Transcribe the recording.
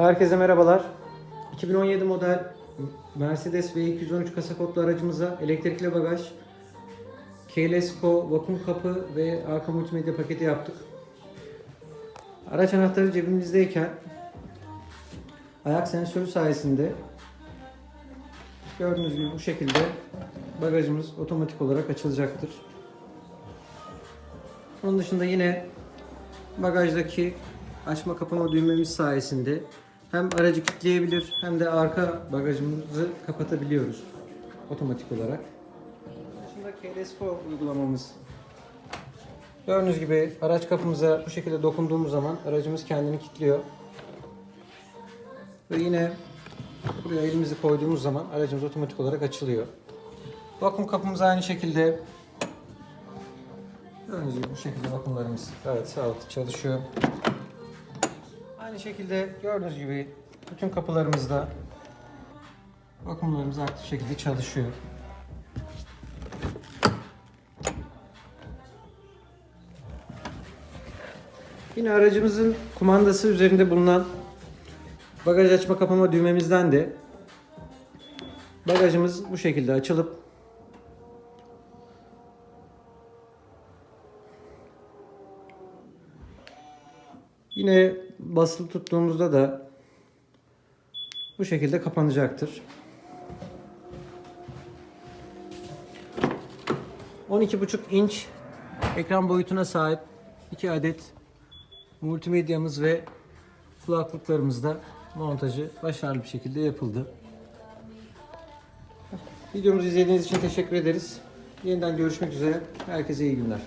Herkese merhabalar. 2017 model Mercedes V213 kasa kodlu aracımıza elektrikli bagaj, Keylesco vakum kapı ve arka multimedya paketi yaptık. Araç anahtarı cebimizdeyken ayak sensörü sayesinde gördüğünüz gibi bu şekilde bagajımız otomatik olarak açılacaktır. Onun dışında yine bagajdaki açma kapama düğmemiz sayesinde hem aracı kilitleyebilir hem de arka bagajımızı kapatabiliyoruz otomatik olarak. Dışında Keylesco uygulamamız. Gördüğünüz gibi araç kapımıza bu şekilde dokunduğumuz zaman aracımız kendini kilitliyor. Ve yine buraya elimizi koyduğumuz zaman aracımız otomatik olarak açılıyor. Vakum kapımız aynı şekilde Gördüğünüz gibi bu şekilde vakumlarımız gayet sağlıklı çalışıyor. Aynı şekilde gördüğünüz gibi bütün kapılarımızda vakumlarımız aktif şekilde çalışıyor. Yine aracımızın kumandası üzerinde bulunan bagaj açma kapama düğmemizden de bagajımız bu şekilde açılıp Yine basılı tuttuğumuzda da bu şekilde kapanacaktır. 12,5 inç ekran boyutuna sahip 2 adet multimedyamız ve kulaklıklarımızda montajı başarılı bir şekilde yapıldı. Videomuzu izlediğiniz için teşekkür ederiz. Yeniden görüşmek üzere. Herkese iyi günler.